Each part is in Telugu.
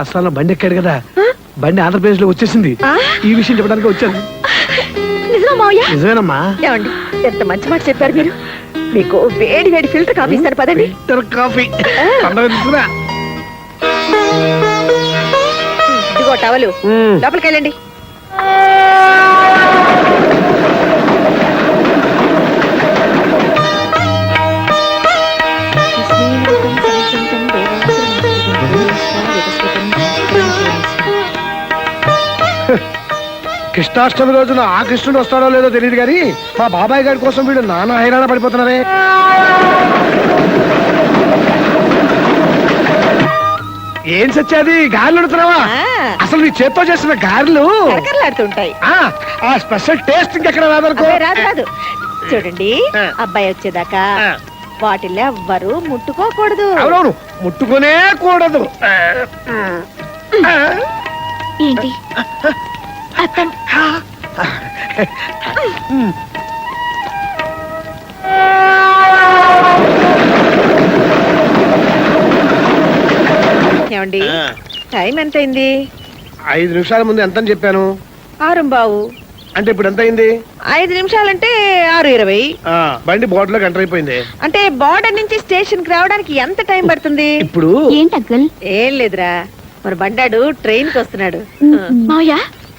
మనవాడు అస్సాంలో బండి ఎక్కాడు కదా. బండి ఆంధ్రప్రదేశ్లో వచ్చేసింది? ఈ విషయం చెప్పడానికి వచ్చాను. నిజమేనమ్మా. ఎంత మంచి మాట చెప్పారు మీరు. మీకు వేడి వేడి ఫిల్టర్ కాఫీ ఇస్తాను పదండి. Filter coffee. ఇదిగో టవలు. లోపలికి వెళ్ళండి. కృష్ణాష్టమి రోజున ఆ కృష్ణుడు వస్తాడో లేదో తెలియదు కానీ మా బాబాయ్ గారి కోసం వీడు నానా హైరాణ పడిపోతున్నారే. ఏం సత్యాది గారెలు ఉడుతున్నావా? ఆ. అసలు నీ చేత్తో చేసిన గారెలు? కరకరలాడుతుంటాయి ఆ ఆ స్పెషల్ టేస్ట్ ఇంకెక్కడ రాదనుకో. అబ్బాయి రాదు రాదు. చూడండి ఆ. అబ్బాయి వచ్చేదాకా ఆ. వాటిల్లో ఎవ్వరు ముట్టుకోకూడదు. అవునవును ముట్టుకునే కూడదు. ఏంటి? అత్తం ఏమండి? టైం ఎంత అయింది ఐదు నిమిషాల ముందు ఎంత చెప్పాను? ఆరు బావు. అంటే ఇప్పుడు ఎంత అయింది ఐదు నిమిషాలంటే ఆరు ఇరవై. ఆ, బండి బోర్డులో గంట అయిపోయింది. అంటే బార్డర్ నుంచి స్టేషన్కి రావడానికి ఎంత టైం పడుతుంది? ఇప్పుడు ఏంటి అంకుల్? ఏం లేదురా. మన బండాడు ట్రైన్కి వస్తున్నాడు మావయ్య?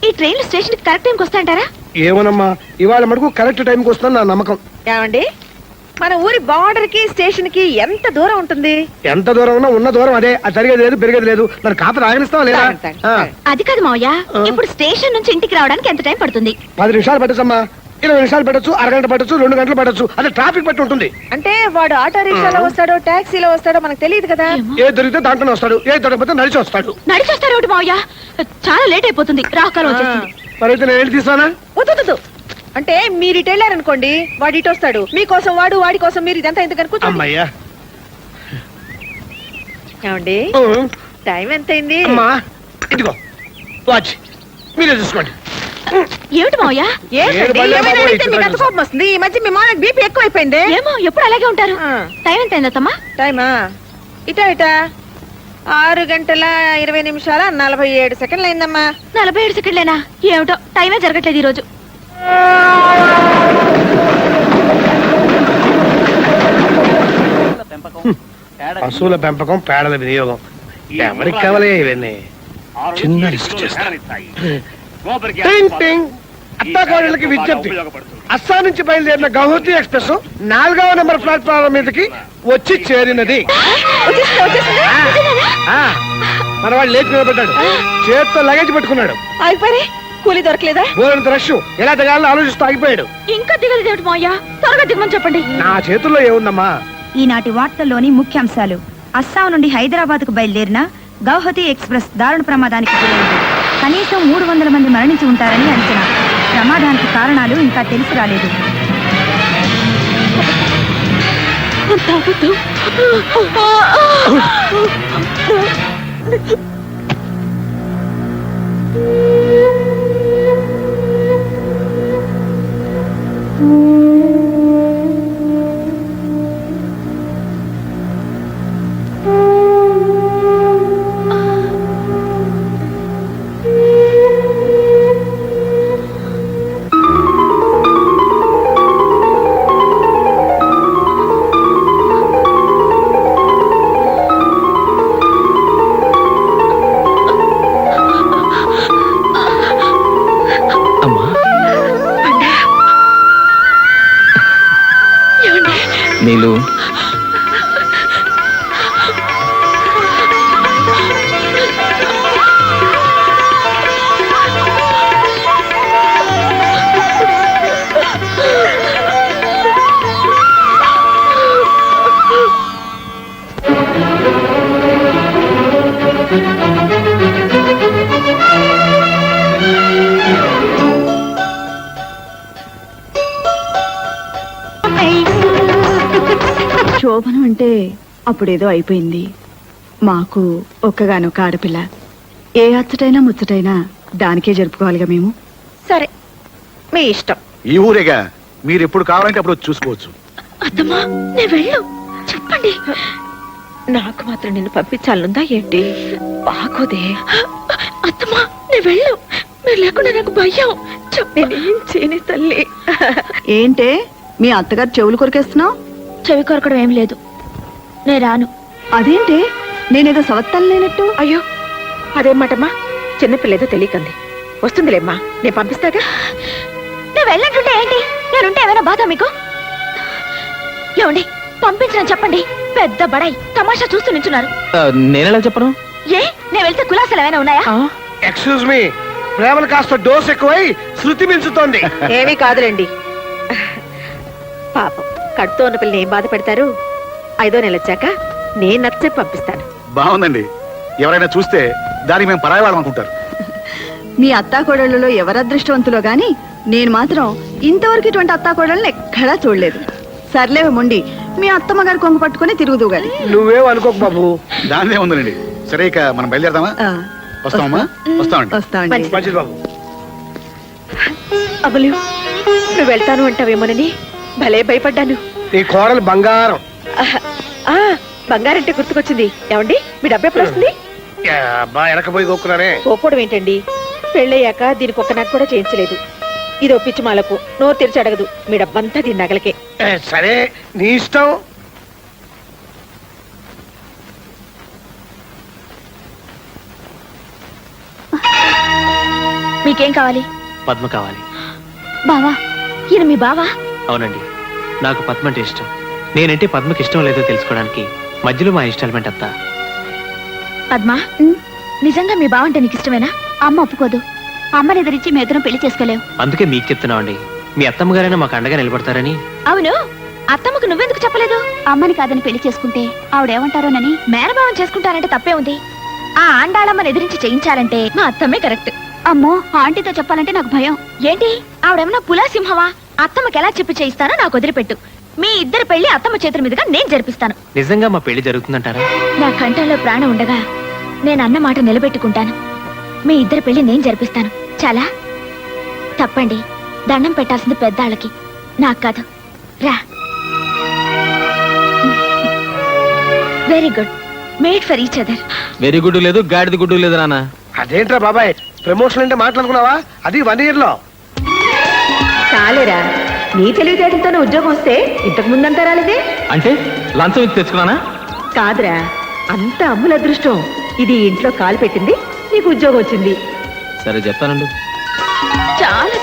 ఈ ట్రైన్లు స్టేషన్కి కరెక్ట్ టైంకి వస్తాయంటారా? ఏమోనమ్మా ఇవాళ మటుకు కరెక్ట్ టైంకి వస్తుందని నా నమ్మకం. ఏమండి? మన ఊరి బార్డర్కి స్టేషన్కి ఎంత దూరం ఉంటుంది? ఎంత దూరం ఉన్నా ఉన్న దూరం అదే అది జరిగేది లేదు పెరిగేది లేదు. నన్ను కాపీ రాగనిస్తావా లేదా? తాగండి, ఆ. అది కాదు మావయ్య ఇప్పుడు స్టేషన్ నుంచి ఇంటికి రావడానికి ఎంత టైం పడుతుంది? పది నిమిషాలు పట్టచ్చమ్మా. ఇరవై నిమిషాలు పట్టచ్చు అరగంట పట్టచ్చు రెండు గంటలు పట్టచ్చు. అదే ట్రాఫిక్ బట్టి ఉంటుంది. అంటే వాడు ఆటో రిక్షాలో వస్తాడో టాక్సీలో వస్తాడో మనకు తెలియదు కదా. ఏమో. ఏ దొరికితే దాంట్లోనే వస్తాడు. ఏ దొరకకపోతే నడిచి వస్తాడు. నడిచొస్తారు ఒకటి మావయ్య? చాలా లేట్ అయిపోతుంది. రాకాలం వచ్చేసింది మరైతే నేను వెళ్ళి తీసానా వద్దు, వద్దు, వద్దు. అంటే మీరు ఇటు వెళ్ళారనుకోండి వాడు ఇటు వస్తాడు. మీకోసం వాడు వాడి కోసం మీరు ఇదంతా కూర్చోండి. అమ్మయ్యా. ఏమండి? టైం ఎంత అయింది అమ్మా ఇదిగో వాచ్ మీరే చూసుకోండి. ఏమిటి మావయ్య? వస్తుంది. ఈ మధ్య మీ మామయ్య బీపీ ఎక్కువ అయిపోయింది ఏమో ఎప్పుడు అలాగే ఉంటారు. టైం ఎంత అయింది అత్తమ్మా టైమా? ఇటా ఇటా. ఆరు గంటల ఇరవై నిమిషాల నలభై ఏడు సెకండ్లు అయిందమ్మా. నలభై ఏడు సెకండ్లేనా? ఏమిటో టైమే జరగట్లేదు ఈ రోజు పశువుల పెంపకం పేడల వినియోగం. ఎవరికి కావాలి ఇవన్నీ? చిన్న రిస్క్ చేస్తా. టింగ్ టింగ్. అత్తాకోడళ్ళకి విజ్ఞప్తి. అస్సాం నుంచి బయలుదేరిన గౌహతి ఎక్స్ప్రెస్ నాలుగవ నెంబర్ ప్లాట్ఫారం మీదకి వచ్చి చేరినది. వచ్చేసిందా, వచ్చేసిందా? ఆ, మన వాడు లేచి నిలబడ్డాడు. చేత్తో లగేజ్ పెట్టుకున్నాడు. కూలీ దొరకలేదా? బోలంత రష్ ఎలా దిగాలని ఆలోచిస్తూ ఆగిపోయాడు. ఇంకా దిగలేదు ఏమిటి మావయ్య? త్వరగా దిగమని చెప్పండి. నా చేతుల్లో ఏముందమ్మా? ఈనాటి వార్తల్లోని ముఖ్యాంశాలు. అస్సాం నుండి హైదరాబాద్కు బయలుదేరిన గౌహతి ఎక్స్ప్రెస్ దారుణ ప్రమాదానికి గురైంది. కనీసం మూడు వందల మంది మరణించి ఉంటారని అంచనా. ప్రమాదానికి కారణాలు ఇంకా తెలిసి రాలేదు తాగొద్దు. అంటే అప్పుడేదో అయిపోయింది. మాకు ఒక్కగానొక్క ఆడపిల్ల. ఏ అచ్చటైనా ముచ్చటైనా దానికే జరుపుకోవాలిగా మేము? సరే మీ ఇష్టం. ఈ ఊరేగా మీరు ఎప్పుడు కావాలంటే అప్పుడు వచ్చి చూసుకోవచ్చు. అత్తమ్మా నేను వెళ్ళు. చెప్పండి. నాకు మాత్రం నిన్ను పంపించాలనుందా ఏంటి? బాగోదే. అత్తమ్మా నేను వెళ్ళు. మీరు లేకుండా నాకు భయం. చెప్పండి. నేనేం చేయని తల్లి. ఏంటే? మీ అత్తగారు చెవులు కొరికేస్తున్నావు? చెవి కొరకడం ఏం లేదు. నేను రాను. అదేంటి? నేనేదో సవత్తలు లేనట్టు అయ్యో అదేం మాటమ్మా చిన్నపిల్లేదో తెలియకంది. వస్తుందిలేమ్మా నేను పంపిస్తాగా? నేను వెళ్ళంటుంటే ఏంటి? నేనుంటే ఏమైనా బాధ మీకు? ఏమండి పంపించిన చెప్పండి. పెద్ద బడాయి తమాషా చూస్తూ నించున్నారు. నేనెలా చెప్పను? ఏ నేను వెళ్తే కులాసాలు ఏమైనా ఉన్నాయా? ఎక్స్క్యూజ్ మీ ప్రేమలు కాస్త డోస్ ఎక్కువై శృతి మించుతోంది. ఏమీ కాదులేండి. పాపం కడుతో ఉన్న పిల్లని ఏం బాధ పెడతారు ఐదో నెల వచ్చాక నేను నచ్చ పంపిస్తాను. బాగుందండి. ఎవరైనా చూస్తే దానికి మేము పరాయి వాళ్ళం అనుకుంటారు. మీ అత్తాకోడళ్ళలో ఎవరు అదృష్టవంతులో గాని నేను మాత్రం ఇంతవరకు ఇటువంటి అత్తాకోడళ్ళని ఎక్కడా చూడలేదు. సర్లే మొండి మీ అత్తమ్మ గారు కొంగు పట్టుకుని తిరుగుదుగాలి. నువ్వేం అనుకోకు బాబు. దానిదే ఉందండి సరే ఇక మనం బయలుదేరదామా? ఆ, వస్తామమ్మా? వస్తామండి. వస్తామండి. మంచిది బాబు. అమలు నువ్వు వెళ్తాను అంటావేమోనని భలే భయపడ్డాను. నీ కోడలు బంగారం. బంగారంటే గుర్తుకొచ్చింది. ఏమండి? మీ డబ్బు ఎప్పుడు వస్తుంది? అబ్బా పోపోవడం ఏంటండి? పెళ్ళయ్యాక దీనికి ఒక్క నాకు కూడా చేయించలేదు. ఇది ఒప్పించి మాలకు. నోరు తెరిచి అడగదు. మీ డబ్బంతా దీని నగలకే. సరే నీ ఇష్టం. మీకేం కావాలి? పద్మ కావాలి. బావా ఈయన మీ బావా? అవునండి. నాకు పద్మ అంటే ఇష్టం. నేనంటే పద్మకి ఇష్టం లేదో తెలుసుకోవడానికి మధ్యలో మా ఇన్స్టాల్మెంట్ అంతా పద్మా నిజంగా మీ బావ అంటే నీకు ఇష్టమేనా? అమ్మ ఒప్పుకోదు. అమ్మని ఎదిరించి మీ ఇద్దరం పెళ్ళి చేసుకోలేవు. అందుకే మీకు చెప్తున్నామండి. మీ అత్తమ్మ గారైనా మాకు అండగా నిలబడతారని. అవును. అత్తమ్మకు నువ్వెందుకు చెప్పలేదు? అమ్మని కాదని పెళ్ళి చేసుకుంటే ఆవిడేమంటారోనని మేనభావం చేసుకుంటానంటే తప్పే ఉంది. ఆ ఆండాళమ్మని ఎదిరించి చేయించాలంటే మా అత్తమ్మే కరెక్ట్. అమ్మో ఆంటీతో చెప్పాలంటే నాకు భయం. ఏంటి? ఆవిడేమన్నా పులా సింహవా అత్తమ్మకి ఎలా చెప్పి చేయిస్తానో నాకు వదిలిపెట్టు. మీ ఇద్దరు పెళ్ళి అత్తమ్మ చేతుల మీదుగా నేను జరిపిస్తాను. నిజంగా మా పెళ్ళి జరుగుతుందంటారా? నా కంఠంలో ప్రాణం ఉండగా నేను అన్న మాట నిలబెట్టుకుంటాను. మీ ఇద్దరి పెళ్ళి నేను జరిపిస్తాను. చాలా? తప్పండి. దండం పెట్టాల్సింది పెద్దాళ్ళకి. నాకు కాదు. రా. Very good made for each other very good లేదు గాడిది గుడ్డు లేదు నాన్న. అదేంట్రా బాబాయ్? ప్రమోషన్ అంటే మాట్లాడుకున్నావా? అది వన్ ఇయర్లో. చాలేరా. నీ తెలివితేటలతోనే ఉద్యోగం వస్తే ఇంతకు ముందంతా రాలేదే? అంటే లంచం ఇచ్చి తెచ్చుకున్నానా? కాదురా అంత అమ్ముల అదృష్టం. ఇది ఇంట్లో కాలు పెట్టింది నీకు ఉద్యోగం వచ్చింది. సరే చెప్తానండి. చాలా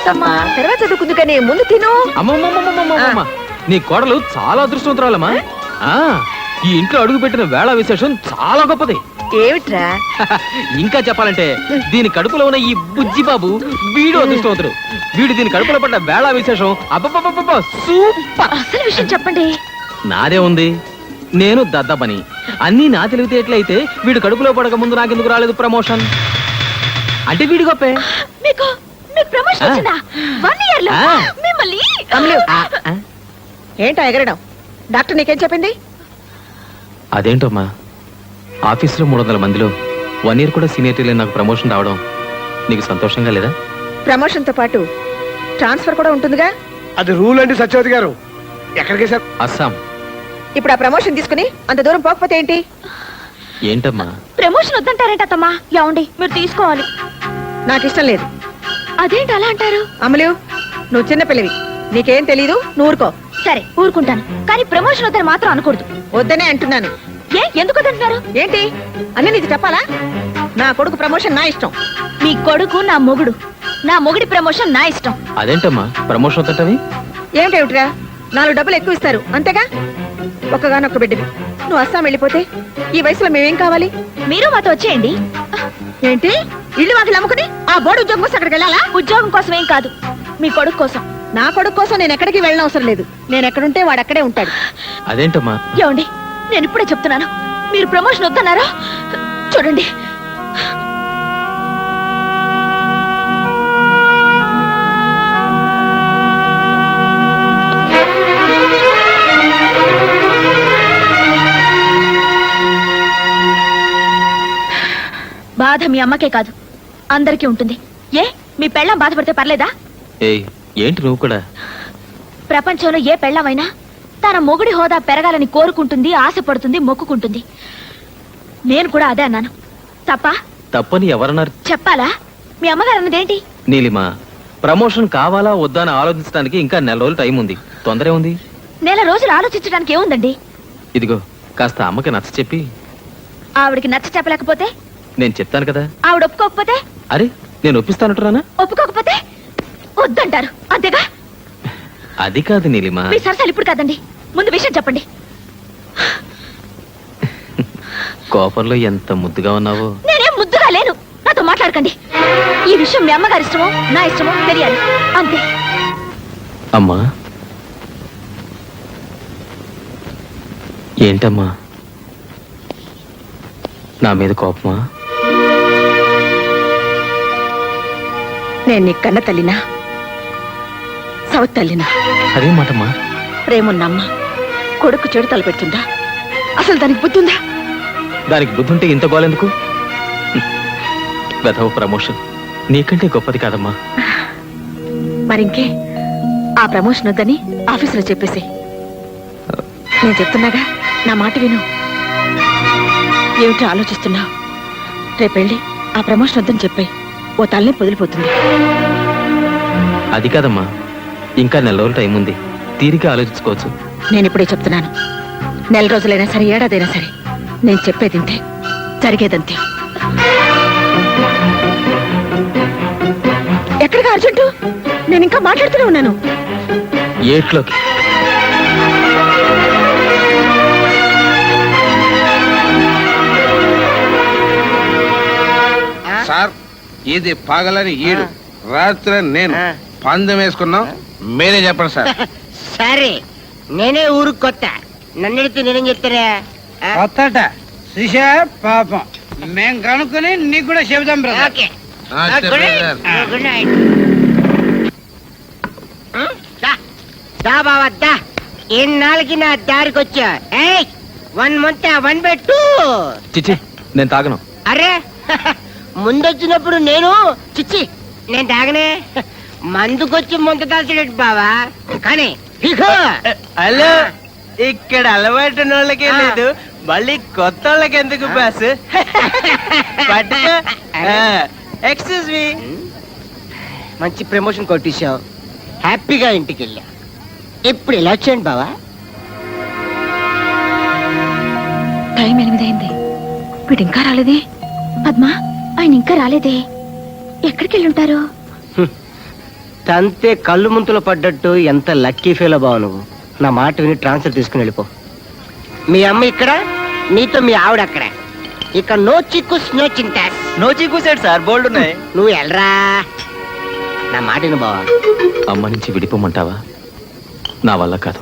తర్వాత చదువుకుంది కానీ ముందు తిను. అమ్మమ్మమ్మమ్మమ్మమ్మ నీ కోడలు చాలా అదృష్టవంతురాలమ్మా. ఆ ఈ ఇంట్లో అడుగు పెట్టిన వేళ విశేషం చాలా గొప్పది. ఏమిట్రా? ఇంకా చెప్పాలంటే దీని కడుపులో ఉన్న ఈ బుజ్జి బాబు వీడు అదృష్టవంతుడు. వీడు దీని కడుపులో పడ్డ వేళ విశేషం అబ్బబ్బబ్బబ్బ సూపర్. అసలు విషయం చెప్పండి. నాదే ఉంది. నేను దద్దబని అన్నీ నా తెలివితేటలైతే వీడు కడుపులో పడక ముందు నాకెందుకు రాలేదు ప్రమోషన్? అంటే వీడి గొప్పే. మీకు మీకు ప్రమోషన్. వచ్చిందా? వన్ ఇయర్లో. మిమ్మల్ని. ఏంటా ఎగరడం? డాక్టర్ నీకేం చెప్పింది? అదేంటమ్మా? ఆఫీసులో మూడు వందల మందిలో వన్ ఇయర్ కూడా సీనియర్ లేని నాకు ప్రమోషన్ రావడం నీకు సంతోషంగా లేదా? ప్రమోషన్తో పాటు ట్రాన్స్ఫర్ కూడా ఉంటుందిగా? అది రూల్ అండి సత్యవతి గారు. ఎక్కడికి సార్? అస్సాం. ఇప్పుడు ఆ ప్రమోషన్ తీసుకుని అంత దూరం పోకపోతే ఏంటి? ఏంటమ్మా? ప్రమోషన్ వద్దంటారేంట అత్తమ్మా? ఏమండి మీరు తీసుకోవాలి. నాకు ఇష్టం లేదు. అదేంటి అలా అంటారు? అమలు నువ్వు చిన్న పిల్లవి. నీకేం తెలీదు? నువ్వు ఊరుకో. సరే ఊరుకుంటాను. కానీ ప్రమోషన్ వద్దని మాత్రం అనకూడదు. వద్దనే అంటున్నాను. ఏ ఎందుకు వద్దంటున్నారు ఏంటి? అన్నీ నీకు చెప్పాలా? నా కొడుకు ప్రమోషన్ నా ఇష్టం. మీ కొడుకు నా మొగుడు. నా మొగుడి ప్రమోషన్ నా ఇష్టం. అదేంటమ్మా? ప్రమోషన్ వద్దటవి ఏమిటేమిట్రా నాలుగు డబ్బులు ఎక్కువ ఇస్తారు. అంతేగా? ఒక్కగానొక్క బిడ్డవి. నువ్వు అస్సాం వెళ్ళిపోతే ఈ వయసులో మేమేం కావాలి? మీరు మాతో వచ్చేయండి. ఏంటి? ఇల్లు వాకిలు అమ్ముకుని ఆ బోర్డు ఉద్యోగం కోసం అక్కడికి వెళ్ళాలా? ఉద్యోగం కోసం ఏం కాదు. మీ కొడుకు కోసం. నా కొడుకు కోసం నేను ఎక్కడికి వెళ్ళిన అవసరం లేదు. నేను ఎక్కడుంటే వాడు అక్కడే ఉంటాడు. అదేంటమ్మా? ఏమండి? నేను ఇప్పుడే చెప్తున్నాను. మీరు ప్రమోషన్ వద్దన్నారా? చూడండి. బాధ మీ అమ్మకే కాదు అందరికీ ఉంటుంది. ఏ మీ పెళ్ళం బాధపడితే పర్లేదా? ఏయ్ ఏంటి నువ్వు కూడా? ప్రపంచంలో ఏ పెళ్ళమైనా తన మొగుడి హోదా పెరగాలని కోరుకుంటుంది ఆశపడుతుంది మొక్కుకుంటుంది. నేను కూడా అదే అన్నాను. తప్ప? తప్పని ఎవరన్నారు చెప్పాలా? మీ అమ్మగారు అన్నదేంటి నీలిమ ప్రమోషన్ కావాలా వద్దా అని ఆలోచించడానికి ఇంకా నెల రోజులు టైం ఉంది. తొందరే ఉంది? నెల రోజులు ఆలోచించడానికి ఏముందండి? ఇదిగో కాస్త అమ్మకి నచ్చ చెప్పి. ఆవిడకి నచ్చ చెప్పలేకపోతే? నేను చెప్తాను కదా. ఆవిడ ఒప్పుకోకపోతే? అరే నేను ఒప్పిస్తానంటున్నానా? ఒప్పుకోకపోతే? వద్దంటారు. అది కాదు నీలిమ. మీ సరసాలు ఇప్పుడు కాదండి. ముందు విషయం చెప్పండి. కోపంలో ఎంత ముద్దుగా ఉన్నావో? నేనేం ముద్దుగా లేను. నాతో మాట్లాడకండి. ఈ విషయం మీ అమ్మగారి ఇష్టమో నా ఇష్టమో తెలియాలి. అంతే. అమ్మా. ఏంటమ్మా? నా మీద కోపమా? నేను నీ కన్న తల్లినా? సవత్ తల్లినా. అదే మాటమ్మా. ప్రేమున్నమ్మ కొడుకు చెడు తలపెడుతుందా? అసలు దానికి బుద్ధి ఉందా దానికి బుద్ధి ఉంటే ఇంత గోలెందుకు వెధవ ప్రమోషన్. నీకంటే గొప్పది కాదమ్మా. మరింకే ఆ ప్రమోషన్ వద్దని ఆఫీసులో చెప్పేసి నేను చెప్తున్నాగా నా మాట విను. ఏమిటో ఆలోచిస్తున్నావు రేపెళ్ళి ఆ ప్రమోషన్ వద్దని చెప్పాయి. ఓ తల్లి పొదిలిపోతుంది అది కాదమ్మా. ఇంకా నెల రోజులు టైం ఉంది. తీరిక ఆలోచించుకోవచ్చు. నేను ఇప్పుడే చెప్తున్నాను. నెల రోజులైనా సరే ఏడాదైనా సరే నేను చెప్పేది ఇంతే జరిగేదంతే. ఎక్కడికి అర్జెంటు? నేను ఇంకా మాట్లాడుతూనే ఉన్నాను. ఏట్లోకి సార్ ఇది పగలని ఈడు. రాత్రి నేను. పందెం వేసుకున్నాం. మీరే చెప్పండి సార్. సరే నేనే ఊరు కొత్త. నన్ను అడిగితే నేనేం చెప్తారా? కొత్తట. శ్రీష పాపం. మేం కనుక్కొని నీకు కూడా చెబుతాం బ్రదర్ ఓకే. ఆ. Good night. దా. బావా దా. ఎన్నాళ్ళకి నా దారికి వచ్చా. ఏయ్ one month one by two. చిచి నేను తాగను. అరే ముందొచ్చినప్పుడు నేను చిచ్చి నేను తాగనే. మందుకొచ్చి ముంత దాల్చడేటి బావా? కానీ. హలో? ఇక్కడ అలవాటు వాళ్ళకే. లేదు. మళ్ళీ కొత్త వాళ్ళకి ఎందుకు బాస్? ఎక్స్క్యూజ్ మీ మంచి ప్రమోషన్ కొట్టేశావు హ్యాపీగా ఇంటికి వెళ్ళా. ఇప్పుడు ఎలా వచ్చాను బావా? టైం ఎనిమిదైంది. వీడు ఇంకా రాలేదే? పద్మా ఆయన ఇంకా రాలేదే. ఎక్కడికి వెళ్ళుంటారు తంతే కళ్ళు ముంతలు పడ్డట్టు ఎంత లక్కీ ఫీల్ బావు నువ్వు. నా మాట విని ట్రాన్స్ఫర్ తీసుకుని వెళ్ళిపో. మీ అమ్మ ఇక్కడ నీతో మీ ఆవిడ అక్కడ. ఇక నో చిక్కు నో చింతాస్. నోచి కూసాడు సార్? బోల్డ్ ఉన్నాయి. నువ్వు వెళ్ళరా నా మాట విను బావా. అమ్మ నుంచి విడిపోమంటావా? నా వల్ల కాదు.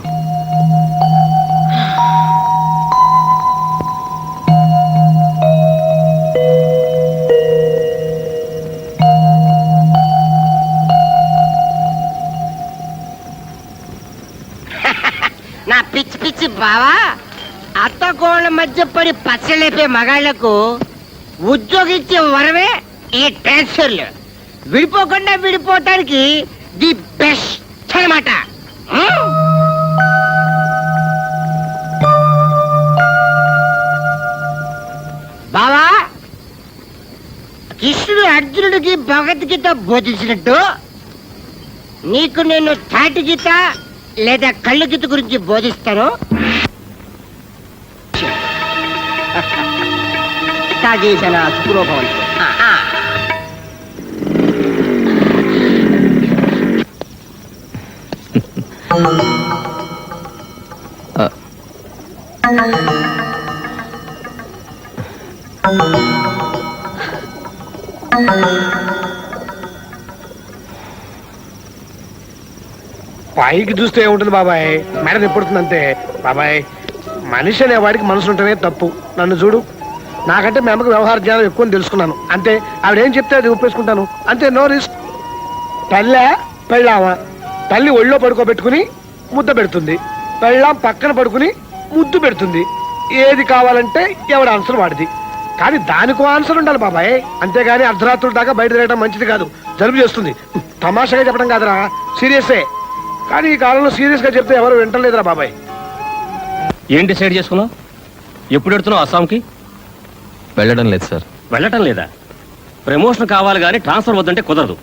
బావా అత్త కోళ్ళ మధ్య పడి పచ్చలేపే మగాళ్ళకు ఉద్యోగిచ్చే వరమే ఈ ట్రాన్స్ఫర్లు. విడిపోకుండా విడిపోవటానికి ది బెస్ట్ అనమాట. బావా కృష్ణుడు అర్జునుడికి భగవద్గీత బోధించినట్టు నీకు నేను తాటి గీత లేదా కళ్ళు గీత గురించి బోధిస్తారో? తాగేసిన సుఖలోభవంతు పైకి చూస్తే ఏముంటుంది బాబాయ్? మెడ తిప్పుడుతుంది అంతే బాబాయ్ మనిషి అనే వాడికి మనసు ఉంటేనే తప్పు. నన్ను చూడు. నాకంటే మీ అమ్మకి వ్యవహార జ్ఞానం ఎక్కువ తెలుసుకున్నాను. అంతే. ఆవిడేం చెప్తే అది ఒప్పేసుకుంటాను. అంతే నో రిస్క్ తల్లే పెళ్ళామా? తల్లి ఒళ్ళో పడుకోబెట్టుకుని ముద్ద పెడుతుంది. పెళ్ళాం పక్కన పడుకుని ముద్దు పెడుతుంది. ఏది కావాలంటే ఎవడ ఆన్సర్ వాడిది. కానీ దానికో ఆన్సర్ ఉండాలి బాబాయ్. అంతేగాని అర్ధరాత్రుల దాకా బయట తిరగడం మంచిది కాదు. జలుబు చేస్తుంది. తమాషాగా చెప్పడం కాదురా. సీరియసే. కానీ ఈ కాలంలో సీరియస్గా చెప్తే ఎవరు వింటలేదురా బాబాయ్. ఏం డిసైడ్ చేసుకున్నావు? ఎప్పుడు ఎడుతున్నావు అస్సాంకి? వెళ్ళడం లేదు సార్. వెళ్ళటం లేదా? ప్రమోషన్ కావాలి కానీ ట్రాన్స్ఫర్ వద్దంటే కుదరదు.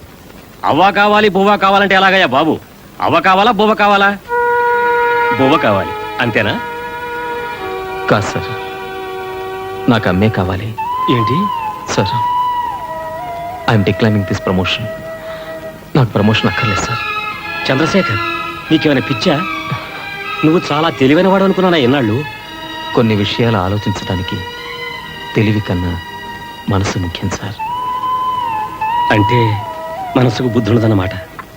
అవ్వ కావాలి బువ్వ కావాలంటే ఎలాగయ్యా బాబు? అవ్వ కావాలా బువ్వ కావాలా? బువ్వ కావాలి అంతేనా? కాదు సార్. నాకు అమ్మే కావాలి. ఏంటి? Sir I'm declining this promotion. నాకు ప్రమోషన్ అక్కర్లేదు సార్. చంద్రశేఖర్ నీకేమైనా పిచ్చా? నువ్వు చాలా తెలివైన వాడు అనుకున్నానా ఎన్నాళ్ళు కొన్ని విషయాలు ఆలోచించడానికి తెలివి కన్నా మనసు ముఖ్యం సార్. అంటే మనసుకు బుద్ధి ఉండదన్నమాట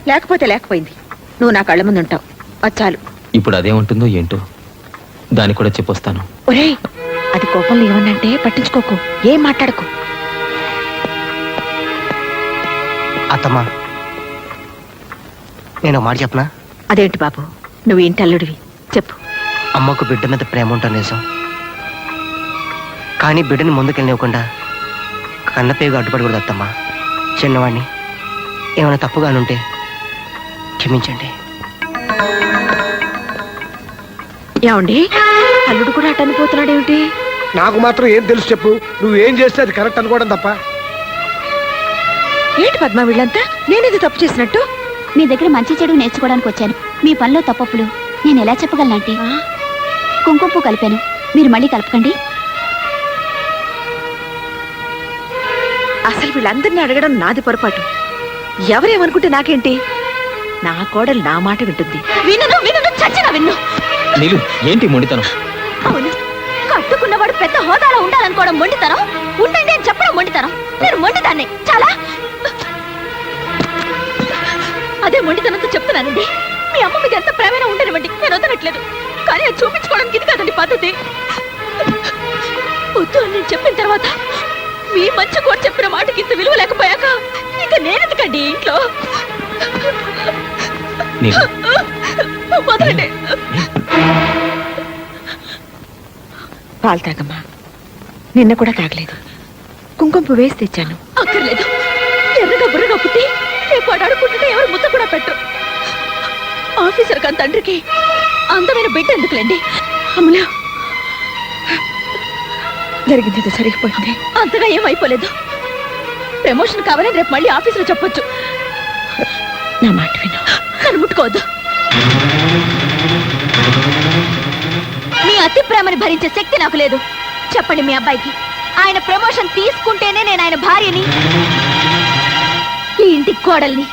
లేకపోతే లేకపోయింది. నువ్వు నా కళ్ళ ముందు ఉంటావు. వచ్చాలు ఇప్పుడు అదేముంటుందో ఏంటో దాన్ని కూడా చెప్పొస్తాను. ఒరేయ్ అది కోపంలో ఏమన్నంటే పట్టించుకోకు. ఏం మాట్లాడకు. అత్తమ్మా నేను ఒక మాట చెప్పనా? అదేంటి బాబు? నువ్వు ఇంటి అల్లుడివి? చెప్పు. అమ్మకు బిడ్డ మీద ప్రేమ ఉంటా నిజం. కానీ బిడ్డని ముందుకెళ్ళనివ్వకుండా కన్నపేగు అడ్డుపడకూడదు అత్తమ్మా చిన్నవాడిని ఏమైనా తప్పుగానుంటే క్షమించండి. ఏమండి? అల్లుడు కూడా అటు అనిపోతున్నాడేమిటి? నాకు మాత్రం ఏం తెలుసు చెప్పు. నువ్వు ఏం చేస్తే అది కరెక్ట్ అనుకోవడం తప్ప. ఏంటి పద్మ వీళ్ళంతా? నేనేది తప్పు చేసినట్టు? మీ దగ్గర మంచి చెడు నేర్చుకోవడానికి వచ్చాను. మీ పనిలో తప్పప్పులు. నేను ఎలా చెప్పగలనంటే? కుంకుమ పువ్వు కలిపాను. మీరు మళ్ళీ కలపకండి. అసలు వీళ్ళందరినీ అడగడం నాది పొరపాటు. ఎవరేమనుకుంటే నాకేంటి? నా కోడలు నా మాట వింటుంది. వినను వినను చచ్చిన విన్ను. నీలు ఏంటి మొండితనం? అవును. కట్టుకున్నవాడు పెద్ద హోదాలో ఉండాలనుకోవడం మొండితనం. ఉండండి అని చెప్పడం మొండితనం. నేను మొండిదాన్ని. చాలా అదే మొండితనంతో చెప్తున్నానండి. మీ అమ్మ మీద ఎంత ప్రేమైనా ఉండనివ్వండి. నేను వదలట్లేదు. కానీ అది చూపించుకోవడానికి ఇది కాదండి పద్ధతి. వద్దు అని నేను చెప్పిన తర్వాత మీ మంచి కోరి చెప్పిన మాటకి ఇంత విలువ లేకపోయాక ఇక నేనెందుకండి ఇంట్లో? వదలండి. పాలు తాగమ్మా. నిన్న కూడా తాగలేదు. కుంకుమ పువ్వు వేసి తెచ్చాను. అక్కర్లేదు. ఎర్రగా బుర్రగా పుట్టి రేపు వాడు అడుక్కుంటుంటే ఎవరు ముద్ద కూడా పెట్టరు. ఆఫీసర్ కాని తండ్రికి అందమైన బిడ్డ ఎందుకులేండి? అమలా జరిగింది సరిగిపోయింది అంతగా ఏమైపోలేదు. ప్రమోషన్ కావాలని రేపు మళ్ళీ ఆఫీసులో చెప్పొచ్చు. నా మాట విను. నన్ను ముట్టుకోవద్దు. మీ అతి ప్రేమని భరించే శక్తి నాకు లేదు. చెప్పండి మీ అబ్బాయికి. ఆయన ప్రమోషన్ తీసుకుంటేనే నేను ఆయన భార్యని. ఈ ఇంటి కోడల్ని.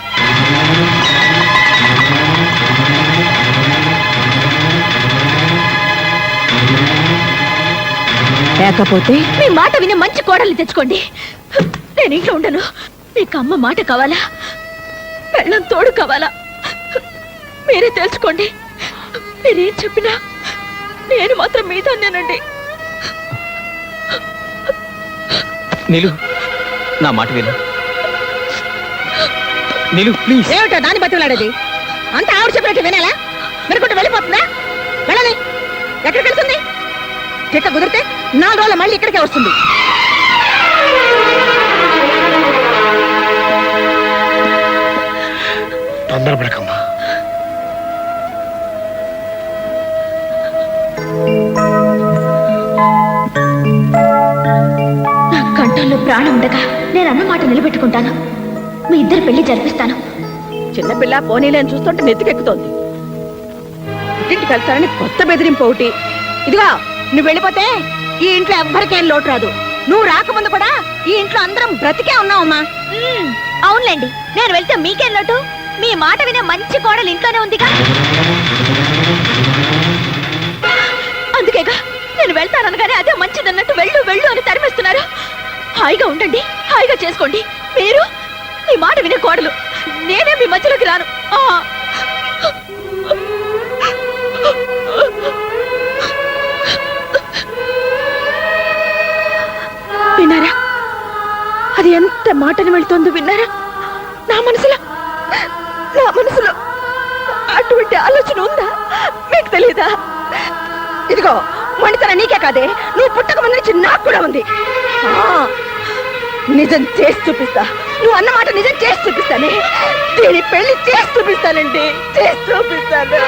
లేకపోతే మీ మాట విని మంచి కోడల్ని తెచ్చుకోండి. నేను ఇంట్లో ఉండను. మీకు అమ్మ మాట కావాలా? పెళ్ళం తోడు కావాలా? మీరే తెలుసుకోండి. మీరేం చెప్పినా నేను మాత్రం మీదాన్నేనండి నీలు నా మాట విను. నీలు ప్లీజ్ ఏమిటో దాన్ని బతిలాడేది అంత ఆవిడ చెప్పినట్టు వినాలా? వినకుండా వెళ్ళిపోతుందా? వెళ్ళని. ఎక్కడికి వెళ్తుంది? చెక్క కుదిరితే నాలుగు రోజులు మళ్ళీ ఇక్కడికే వస్తుంది. తొందరపడకమ్మా నా కంఠంలో ప్రాణం ఉండగా నేను అన్న మాట నిలబెట్టుకుంటాను. మీ ఇద్దరు పెళ్ళి జరిపిస్తాను. చిన్నపిల్ల పోనీలేని చూస్తుంటే నెత్తికెక్కుతోంది. ఇంటికి వెళ్తానని కొత్త బెదిరింపు ఒకటి. ఇదిగో నువ్వు వెళ్ళిపోతే ఈ ఇంట్లో ఎవ్వరికేం లోటు రాదు. నువ్వు రాకముందు కూడా ఈ ఇంట్లో అందరం బ్రతికే ఉన్నావమ్మా. మ్మ్, అవునులేండి. నేను వెళ్తే మీకేం లోటు? మీ మాట వినే మంచి కోడలు ఇంట్లోనే ఉందిగా. అందుకేగా నేను వెళ్తాననగానే అదే మంచిదన్నట్టు వెళ్ళు వెళ్ళు అని తరిమేస్తున్నారు. హాయిగా ఉండండి హాయిగా చేసుకోండి. మీరు? మీ మాట వినే కోడలు. నేనే మీ మధ్యలోకి రాను. ఆ. విన్నారా? అది ఎంత మాటను వెళ్తోందో విన్నారా? నా మనసులో నా మనసులో అటువంటి ఆలోచన ఉందా? మీకు తెలియదా ఇదిగో మణితన నీకే కాదే నువ్వు పుట్టక ముందు నుంచి నాకు కూడా ఉంది. ఆ, నిజం చేసి చూపిస్తా. నువ్వు అన్నమాట నిజం చేసి చూపిస్తానే. దీని పెళ్ళి చేసి చూపిస్తానండి. చేసి చూపిస్తాను.